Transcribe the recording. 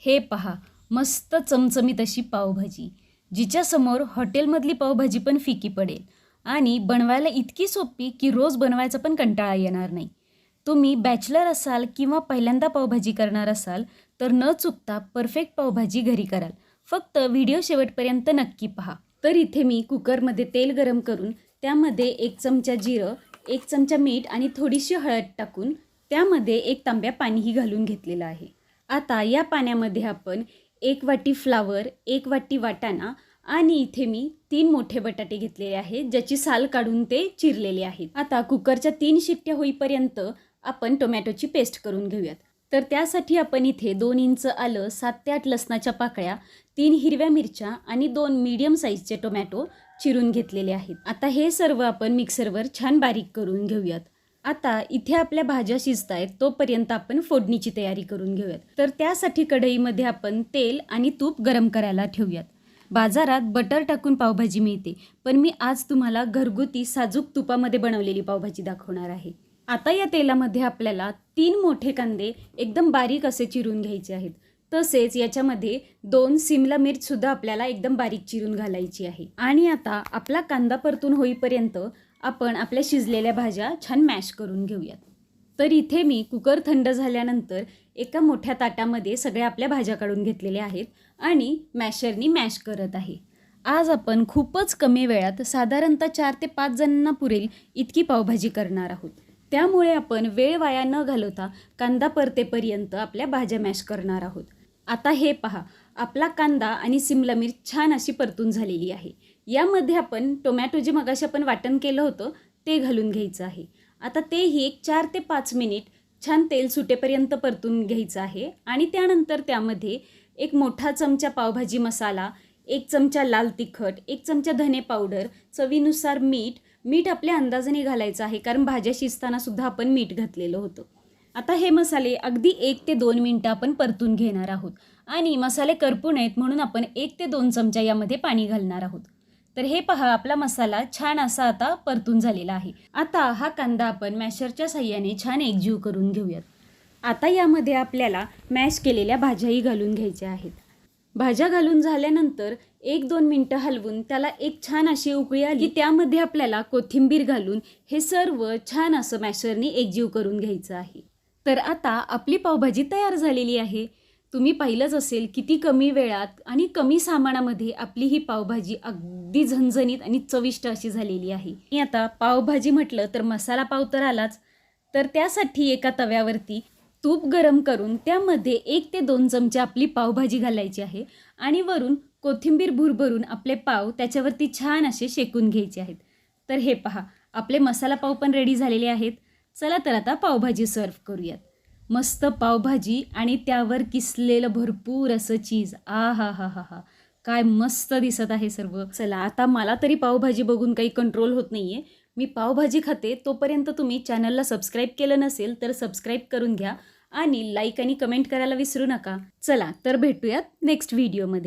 हे पहा मस्त चमचमीत अशी पावभाजी जिच्यासमोर हॉटेलमधली पावभाजी पण फिकी पडेल. आणि बनवायला इतकी सोपी की रोज बनवायचा पण कंटाळा येणार नाही. तुम्ही बॅचलर असाल किंवा पहिल्यांदा पावभाजी करणार असाल तर न चुकता परफेक्ट पावभाजी घरी कराल. फक्त व्हिडिओ शेवटपर्यंत नक्की पहा. तर इथे मी कुकरमध्ये तेल गरम करून त्यामध्ये एक चमचा जिरं एक चमचा मीठ आणि थोडीशी हळद टाकून त्यामध्ये एक तांब्या पाणीही घालून घेतलेलं आहे. आता या पाण्यामध्ये आपण एक वाटी फ्लावर एक वाटी वाटाणा आणि इथे मी तीन मोठे बटाटे घेतलेले आहेत ज्याची साल काढून ते चिरलेले आहेत. आता कुकरच्या तीन शिट्ट्या होईपर्यंत आपण टोमॅटोची पेस्ट करून घेऊयात. तर त्यासाठी आपण इथे दोन इंच आलं सात ते आठ लसणाच्या पाकळ्या तीन हिरव्या मिरच्या आणि दोन मीडियम साईजचे टोमॅटो चिरून घेतलेले आहेत. आता हे सर्व आपण मिक्सरवर छान बारीक करून घेऊयात. आता इथे आपल्या भाज्या शिजत आहेत तोपर्यंत आपण फोडणीची तयारी करून घेऊयात. तर त्यासाठी कढईमध्ये आपण तेल आणि तूप गरम करायला ठेवूयात. बाजारात बटर टाकून पावभाजी मिळते पण मी आज तुम्हाला घरगुती साजूक तुपामध्ये बनवलेली पावभाजी दाखवणार आहे. आता या तेलामध्ये आपल्याला तीन मोठे कांदे एकदम बारीक असे चिरून घ्यायचे आहेत. तसेच याच्यामध्ये दोन सिमला मिरचसुद्धा आपल्याला एकदम बारीक चिरून घालायची आहे. आणि आता आपला कांदा परतून होईपर्यंत आपण आपल्या शिजलेल्या भाज्या छान मॅश करून घेऊयात. तर इथे मी कुकर थंड झाल्यानंतर एका मोठ्या ताटामध्ये सगळ्या आपल्या भाज्या काढून घेतलेल्या आहेत आणि मॅशरनी मॅश करत आहे. आज आपण खूपच कमी वेळात साधारणतः चार ते पाच जणांना पुरेल इतकी पावभाजी करणार आहोत. त्यामुळे आपण वेळ वाया न घालवता कांदा परतेपर्यंत आपल्या भाज्या मॅश करणार आहोत. आता हे पहा. आपला कांदा आणि सिमला मिर्च छान अशी परतून झालेली आहे. यामध्ये आपण टोमॅटो जे मगाशी आपण वाटण केलं होतं ते घालून घ्यायचं आहे. आता तेही एक चार ते पाच मिनिट छान तेल सुटेपर्यंत परतून घ्यायचं आहे आणि त्यानंतर त्यामध्ये एक मोठा चमचा पावभाजी मसाला एक चमचा लाल तिखट एक चमचा धने पावडर चवीनुसार मीठ मीठ आपल्या अंदाजाने घालायचं आहे कारण भाज्या शिजताना सुद्धा आपण मीठ घातलेलं होतं. आता हे मसाले अगदी एक ते दोन मिनटं आपण परतून घेणार आहोत. आणि मसाले करपू नयेत म्हणून आपण एक ते दोन चमचा यामध्ये पाणी घालणार आहोत. तर हे पहा आपला मसाला छान असा आता परतून झालेला आहे. आता हा कांदा आपण मॅशरच्या साह्याने छान एकजीव करून घेऊयात. आता यामध्ये आपल्याला मॅश केलेल्या भाज्याही घालून घ्यायच्या आहेत. भाज्या घालून झाल्यानंतर एक दोन मिनटं हलवून त्याला एक छान अशी उकळी आली की त्यामध्ये आपल्याला कोथिंबीर घालून हे सर्व छान असं मॅशरनी एकजीव करून घ्यायचं आहे. तर आता आपली पावभाजी तयार झालेली आहे. तुम्ही पाहिलंच असेल किती कमी वेळात आणि कमी सामानामध्ये आपली ही पावभाजी अगदी झणझणीत आणि चविष्ट अशी झालेली आहे. आणि आता पावभाजी म्हटलं तर मसाला पाव तर आलाच. तर त्यासाठी एका तव्यावरती तूप गरम करून त्यामध्ये एक ते दोन चमचे आपली पावभाजी घालायची आहे आणि वरून कोथिंबीर भुरभरून आपले पाव त्याच्यावरती छान असे शेकून घ्यायचे आहेत. तर हे पहा आपले मसाला पाव पण रेडी झालेले आहेत. चला तर आता पावभाजी सर्व करूयात. मस्त पावभाजी आणि त्यावर किसलेलं भरपूर असं चीज. आ हा हा हा हा. काय मस्त दिसत आहे सर्व. चला आता मला तरी पावभाजी बघून काही कंट्रोल होत नाही आहे मी पावभाजी खाते तोपर्यंत तुम्ही चॅनलला सबस्क्राईब केलं नसेल तर सबस्क्राईब करून घ्या आणि लाईक आणि कमेंट करायला विसरू नका. चला तर भेटूयात नेक्स्ट व्हिडिओमध्ये